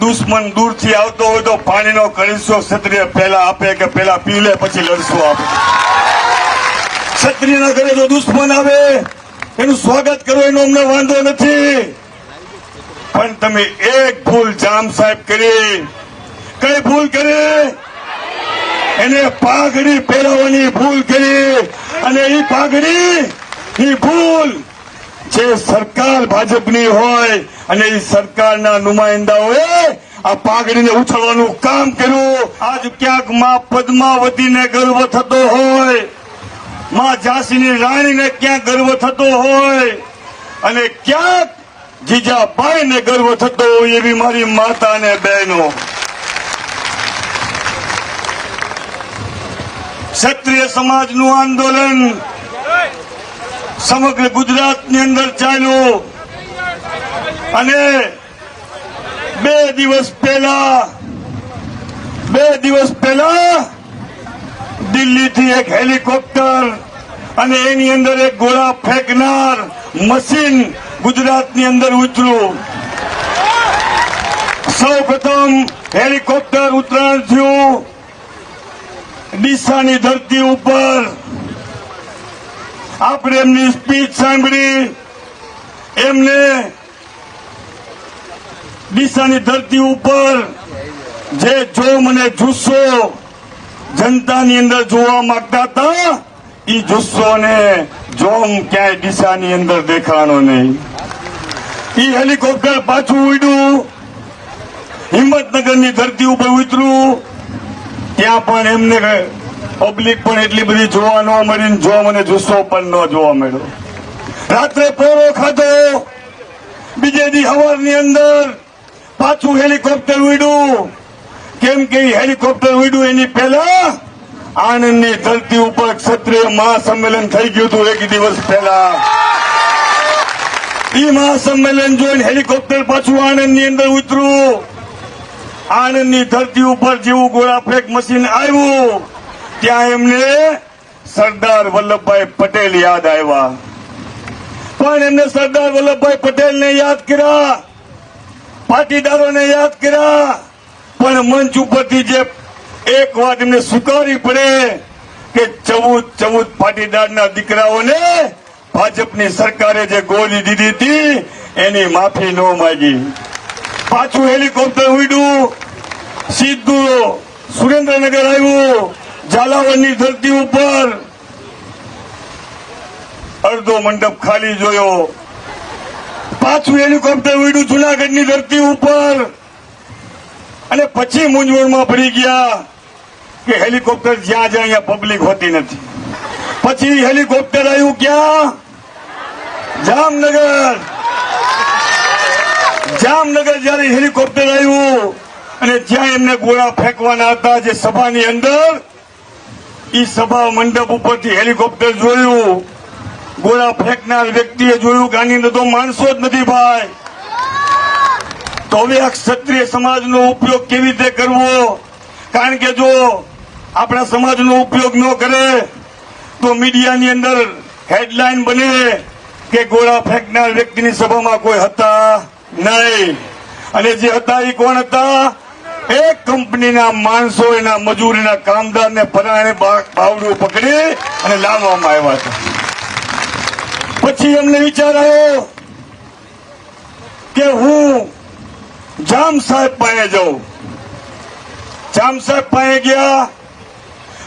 દુશ્મન દૂરથી આવતો હોય તો પાણીનો કળશો ક્ષત્રિય પહેલા આપે કે પહેલા પી લે, પછી લડશું આપે ક્ષત્રિયના ઘરે જો દુશ્મન આવે, એનું સ્વાગત કરો એનો અમને વાંધો નથી. પણ તમે એક ભૂલ જામ સાહેબ કરી. કઈ ભૂલ કરી? એને પાઘડી પહેરવાની ભૂલ કરી. અને એ પાઘડી એ ભૂલ જે સરકાર ભાજપની હોય અને એ સરકારના નુમાઇંદાઓએ આ પાઘડીને ઉછળવાનું કામ કર્યું. આજ ક્યાંકમાં પદ્માવતીને ગર્વ થતો હોય, માં ઝાંસીની રાણીને ક્યાંક ગર્વ થતો હોય, અને ક્યાંક જીજાબાઈને ગર્વ થતો હોય એવી મારી માતા અને બહેનો. ક્ષત્રિય સમાજનું આંદોલન સમગ્ર ગુજરાતની અંદર ચાલ્યું. અને બે દિવસ પહેલા, બે દિવસ પહેલા દિલ્હીથી એક હેલિકોપ્ટર અને એની અંદર એક ગોળા ફેંકનાર મશીન ગુજરાતની અંદર ઉતર્યું. સૌ પ્રથમ હેલિકોપ્ટર ઉતરાણ થયું. ડીસાની ધરતી ઉપર આપણે એમની સ્પીચ સાંભળી, એમને ડીસાની ધરતી ઉપર જે જોમ અને જુસ્સો જનતાની અંદર જોવા માંગતા હતા, એ જુસ્સો ને જોમ ક્યાંય દિશાની અંદર દેખાણો નહીં. એ હેલિકોપ્ટર પાછું ઉડ્યું, હિંમતનગરની ધરતી ઉપર ઉતર્યું, ત્યાં પણ એમને પબ્લિક પણ એટલી બધી જોવા ન મળી જોવા મને જુસ્સો પણ ન જોવા મળ્યો. રાત્રે પોરો ખાધો. બીજે દી હવારની અંદર પાછું હેલિકોપ્ટર ઉડ્યું. કેમ કે હેલિકોપ્ટર ઉડ્યું એની પહેલા આણંદની ધરતી ઉપર ક્ષત્રિય મહાસંમેલન થઈ ગયું હતું એક દિવસ પહેલા. ઈ મહાસંમેલન જોઈને હેલિકોપ્ટર પાછું આણંદની અંદર ઉતર્યું. આણંદની ધરતી ઉપર જેવું ગોળા ફેંક મશીન આવ્યું. ત્યાં એમને સરદાર વલ્લભભાઈ પટેલ યાદ આવ્યા. પણ એમને સરદાર વલ્લભભાઈ પટેલને યાદ કર્યા, પાટીદારોને યાદ કર્યા, પણ મંચ ઉપરથી જે એક વાત એમને સ્વીકારવી પડે કે ચૌદ ચૌદ પાટીદારના દીકરાઓને ભાજપની સરકારે જે ગોળી દીધી હતી, એની માફી ન માંગી. પાછું હેલિકોપ્ટર ઉડ્યું, સીધું સુરેન્દ્રનગર આવ્યું ઝાલાવાડની ધરતી ઉપર અડધો મંડપ ખાલી જોયો. પાછું હેલિકોપ્ટર ઉડ્યું જુનાગઢની ધરતી ઉપર. અને પછી મૂંઝવણમાં પડી ગયા કે હેલિકોપ્ટર જ્યાં જ્યાં અહીંયા પબ્લિક હોતી નથી. પછી હેલિકોપ્ટર આવ્યું ક્યાં? જામનગર. જામનગર જયારે હેલિકોપ્ટર આવ્યું અને જ્યાં એમને ગોળા ફેંકવાના હતા જે સભાની અંદર ઈ સભા મંડપ ઉપરથી હેલિકોપ્ટર જોયું. ગોળા ફેંકનાર વ્યક્તિએ જોયું આની તો માણસો જ નથી ભાઈ. તો હવે આ ક્ષત્રિય સમાજનો ઉપયોગ કેવી રીતે કરવો? કારણ કે જો આપણા સમાજનો ઉપયોગ ન કરે, તો મીડિયાની અંદર હેડલાઇન બને કે ગોળા ફેંકનાર વ્યક્તિની સભામાં કોઈ હતા નહીં. અને જે હતા એ કોણ હતા? એક કંપનીના માણસો, એના મજૂર એના કામદારને પરાણે બાવડું પકડી અને લાવવામાં આવ્યા હતા. પછી એમને વિચાર આવ્યો કે હું જામ સાહેબ પાસે જાઉં. જામ સાહેબ પાસે ગયા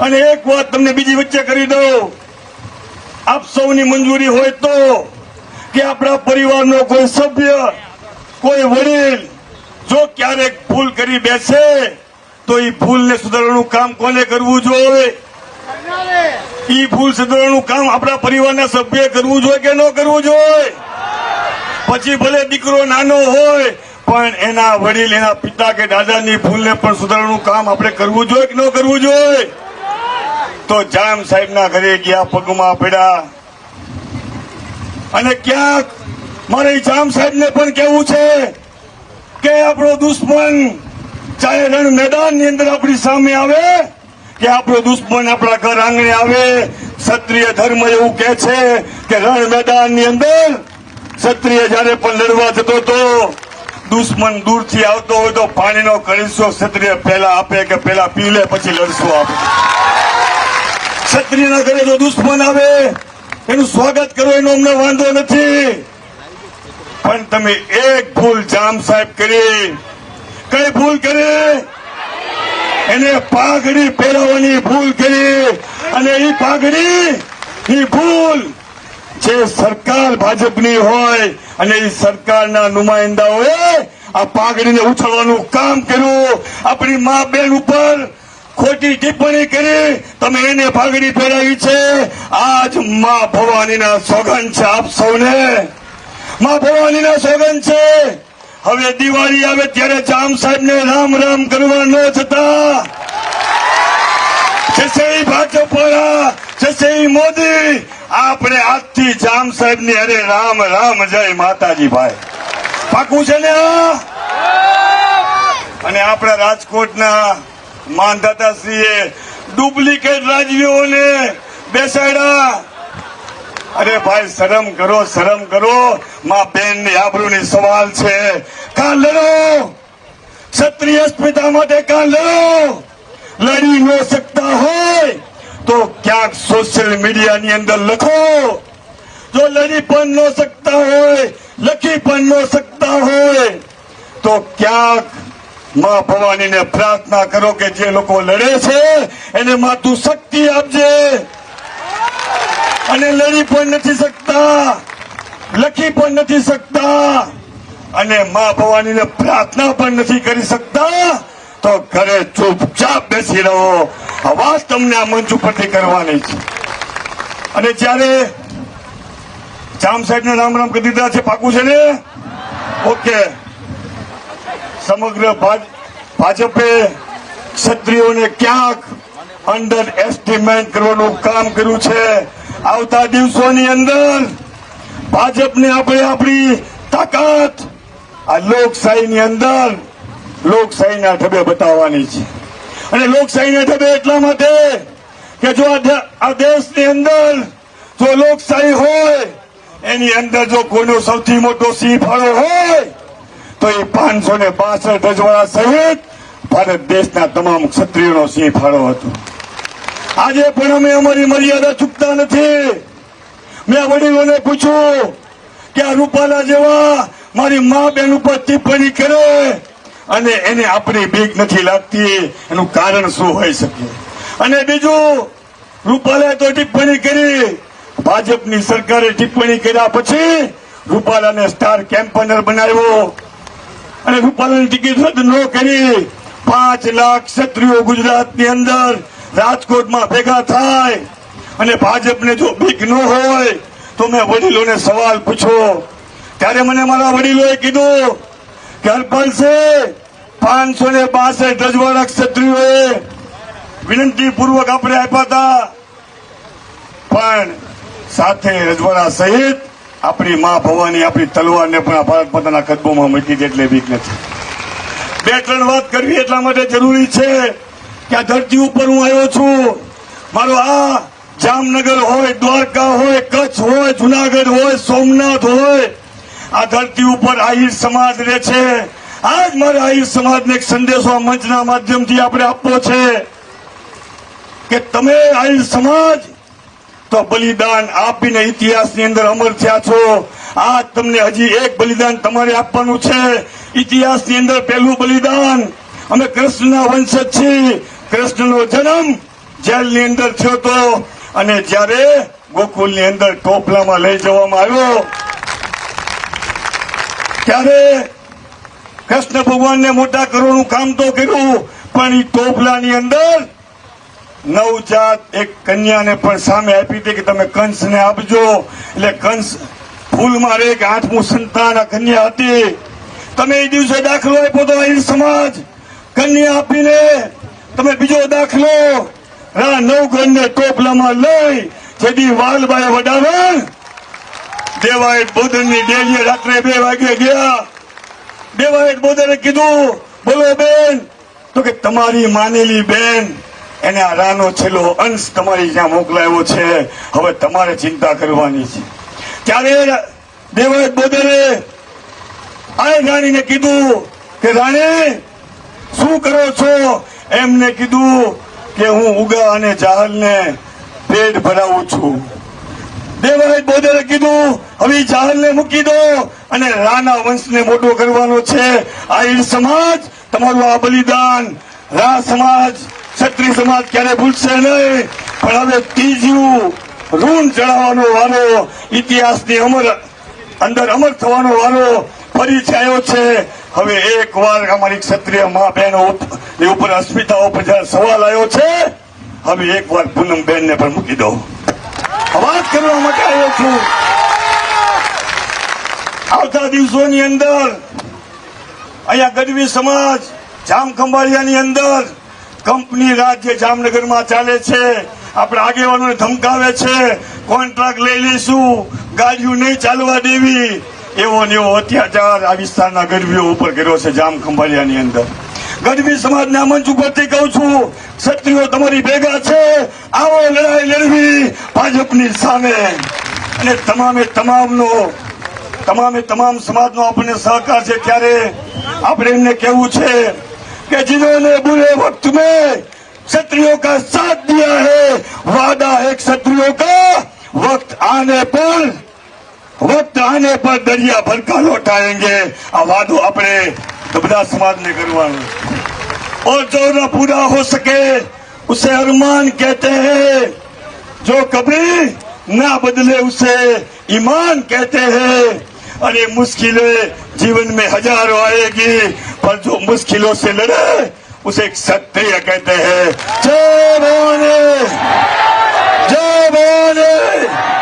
અને એક વાત તમને બીજી વચ્ચે કરી દઉં. આપ સૌની મંજૂરી હોય તો કે આપણા પરિવારનો કોઈ સભ્ય, કોઈ વડીલ, જો ક્યારેક ભૂલ કરી બેસે, તો એ ભૂલને સુધારવાનું કામ કોને કરવું જોઈએ? એ ભૂલ સુધારવાનું કામ આપણા પરિવારના સભ્યએ કરવું જોઈએ કે ન કરવું જોઈએ? પછી ભલે દીકરો નાનો હોય, પણ એના વડીલ, એના પિતા કે દાદાની ભૂલને પણ સુધારવાનું કામ આપણે કરવું જોઈએ કે ન કરવું જોઈએ? તો જામ સાહેબના ઘરે ગયા, પગમાં પડ્યા. અને ક્યાંક મારે જામ સાહેબને પણ કેવું છે કે આપણો દુશ્મન, ચાહે રણ મેદાનની અંદર આપણી સામે આવે, કે આપણો દુશ્મન આપણા ઘર આંગણે આવે. ક્ષત્રિય ધર્મ એવું કે છે કે રણ મેદાનની અંદર ક્ષત્રિય જયારે પણ લડવા જતો હતો, દુશ્મન દૂરથી આવતો હોય તો પાણીનો કળીસો ક્ષત્રિય પહેલા આપે કે પહેલા પી લે, પછી લડશો આપે. ક્ષત્રિયના ઘરે જો દુશ્મન આવે, એનું સ્વાગત કરો, એનો અમને વાંધો નથી. પણ તમે એક ભૂલ જામ સાહેબ કરી. કઈ ભૂલ કરી? એને પાઘડી પહેરવાની ભૂલ કરી. અને એ પાઘડી એ ભૂલ જે સરકાર ભાજપની હોય અને એ સરકારના નુમાઇંદાઓએ આ પાઘડીને ઉછળવાનું કામ કર્યું. આપણી મા બેન ઉપર ખોટી ટિપ્પણી કરી. તમે એને પાઘડી પહેરાવી છે. આજ મા ભવાનીના સોગંદ છે આપ સૌને. મા ભવાનીના સોગન છે. હવે દિવાળી આવે ત્યારે જામ સાહેબને રામ રામ કરવા ન જતા. જશે મોદી. આપણે આજથી જામ સાહેબની અરે રામ રામ જય માતાજી ભાઈ. પાકું છે ને અને આપણા રાજકોટના માનદાતાશ્રીએ ડુપ્લિકેટ રાજવીઓને બેસાડ્યા. અરે ભાઈ, શરમ કરો શરમ કરો. માં બેનની આબરૂની સવાલ છે. કાં લડો. ક્ષત્રિય સ્મિતા માટે કાં લડો. લડી ન શકતા હોય તો ક્યાંક સોશિયલ મીડિયા ની અંદર લખો. જો લડી પણ ન શકતા હોય, લખી પણ ન શકતા હોય, તો ક્યાંકમાં ભવાનીને પ્રાર્થના કરો કે જે લોકો લડે છે, એને માતું શક્તિ આપજે. અને લડી પણ નથી શકતા, લખી પણ નથી શકતા, અને મા ભવાનીને પ્રાર્થના પણ નથી કરી શકતા, તો ઘરે ચૂપચાપ બેસી રહો. અવાજ તમને આ મંચ ઉપરથી કરવાની છે. અને જ્યારે જામ સાહેબને રામ રામ કરી દીધા છે, પાકું છે ને? ઓકે. સમગ્ર ભાજ- ભાજપે ક્ષત્રિયોને ક્યાંક અંડર એસ્ટિમેટ કરવાનું કામ કર્યું છે. આવતા દિવસોની અંદર ભાજપને આપણે આપણી તાકાત આ લોકશાહીની અંદર, લોકશાહીના ઢબે બતાવવાની છે. અને લોકશાહીના ઢબે એટલા માટે કે જો આ દેશની અંદર જો લોકશાહી હોય, એની અંદર જો કોઈનો સૌથી મોટો સિંહ ફાળો હોય, તો એ પાંચસો ને બાસઠ રજવાડા સહિત ભારત દેશના તમામ ક્ષત્રિયોનો સિંહ ફાળો હતો. આજે પણ અમે અમારી મર્યાદા ચૂકતા નથી. મેં વડીલોને પૂછ્યું કે આ રૂપાલા જેવા મારી મા બેન ઉપર ટિપ્પણી કરે અને એને આપણી બીક નથી લાગતી. એનું કારણ શું હોઈ શકે? અને બીજું, રૂપાલાએ તો ટિપ્પણી કરી. ભાજપની સરકારે ટિપ્પણી કર્યા પછી રૂપાલાને સ્ટાર કેમ્પેનર બનાવ્યો. અને રૂપાલાની ટિકિટ રદ ન કરી. પાંચ લાખ ક્ષત્રિયો ગુજરાતની અંદર રાજકોટમાં ભેગા થાય અને ભાજપને જો બીક ન હોય, તો મેં વડીલોને સવાલ પૂછ્યો ત્યારે મને મારા વડીલોએ કીધું કે, હરપાલસિંહ, પાંચસો ને બાસઠ રજવાડા ક્ષત્રિયોએ વિનંતી પૂર્વક આપણે આપ્યા હતા. પણ સાથે રજવાડા સહિત આપણી મા ભવાની આપણી તલવારને પણ ભારત માતાના કદમોમાં મૂકી દે એટલે બીક નથી. બે ત્રણ વાત કરવી એટલા માટે જરૂરી છે. કે આ ધરતી ઉપર હું આવ્યો છું. મારો આ જામનગર હોય, દ્વારકા હોય, કચ્છ હોય, જુનાગઢ હોય, સોમનાથ હોય, આ ધરતી ઉપર આહિર સમાજ રહે છે. આજ મારે આહિર સમાજને એક સંદેશો આ મંચના માધ્યમથી આપણે આપવો છે કે તમે આહિર સમાજ તો બલિદાન આપીને ઇતિહાસની અંદર અમર થયા છો. આ તમને હજી એક બલિદાન તમારે આપવાનું છે. ઇતિહાસની અંદર પહેલું બલિદાન અમે કૃષ્ણના વંશજ છીએ. કૃષ્ણનો જન્મ જેલની અંદર થયો હતો અને જ્યારે ગોકુલની અંદર ટોપલામાં લઈ જવામાં આવ્યો, ત્યારે કૃષ્ણ ભગવાનને મોટા કરવાનું કામ તો કર્યું, પણ એ ટોપલાની અંદર નવજાત એક કન્યાને પણ સામે આપી હતી કે તમે કંસને આપજો. એટલે કંસ ફૂલમાં રહે કે આઠમું સંતાન આ કન્યા હતી. તમે એ દિવસે દાખલો આપ્યો તો અહીં સમાજ. કન્યા આપીને તમે બીજો દાખલો રા નવગણને ટોપલામાં લઈ જેથી વાલબાઈ વડાવે. દેવાયત બોધનની ડેલીએ રાત્રે બે વાગે ગયા. દેવાયત બોધને કીધું, બોલો બેન. તો કે, તમારી માનેલી બેન, એને આ રાનો છેલ્લો અંશ તમારી ત્યાં મોકલાયો છે, હવે તમારે ચિંતા કરવાની છે. ત્યારે દેવાય બોધરે આ રાણીને કીધું કે, રાણી, શું કરો છો? એમને કીધું કે હું ઉગા અને જાહલને પેટ ભરાવું છું. દેવરાજ બોદરે કીધું, હવે જાહલને મૂકી દો અને રાણા વંશને મોટો કરવાનો છે. આહિર સમાજ, તમારું આ બલિદાન. રા સમાજ, ક્ષત્રિય સમાજ ક્યારે ભૂલશે નહીં. પણ હવે ત્રીજું ઋણ ચડાવવાનો વારો, ઇતિહાસની અમર, અંદર અમર થવાનો વારો ફરી છે. હવે એક વાર અમારી ક્ષત્રિય મા બહેનો એ ઉપર અસ્મિતાઓ પર સવાલ આવ્યો છે. હવે એક વાર પૂનમ બહેનને પણ મૂકી દો વાત કરવા માટે આવ્યો છું. આવતા દિવસોની અંદર અહીંયા ગઢવી સમાજ, જામ ખંભાળિયાની અંદર કંપની રાજ્ય જામનગરમાં ચાલે છે. આપણે આગેવાનોને ધમકાવે છે. કોન્ટ્રાક્ટ લઈ લઈશું. ગાડીઓ નહીં ચાલવા દેવી. એવો ને એવો અત્યાચાર આ વિસ્તારના ગઢવીઓ ઉપર કર્યો છે જામ ખંભાળિયાની અંદર. ગઢવી સમાજના મંચ ઉપરથી કહું છું ક્ષત્રિયો તમારી ભેગા છે આવો લડાઈ લડવી ભાજપની સામે અને તમામે તમામનો તમામે તમામ સમાજનો આપણને સહકાર છે ત્યારે આપણે એમને કહેવું છે કે जिन्होंने बुरे वक्त में क्षत्रियों का साथ दिया है वादा है क्षत्रियों का वक्त आने पर वक्त आने पर दरिया भर का लौटाएंगे આ વાદો આપણે બધા સમાજને કરવાનો और जो न पूरा हो सके उसे अरमान कहते हैं जो कभी ना बदले उसे ईमान कहते हैं अरे मुश्किलें जीवन में हजारों आएगी पर जो मुश्किलों से लड़े उसे क्षत्रिय कहते हैं जय भवानी जय भवानी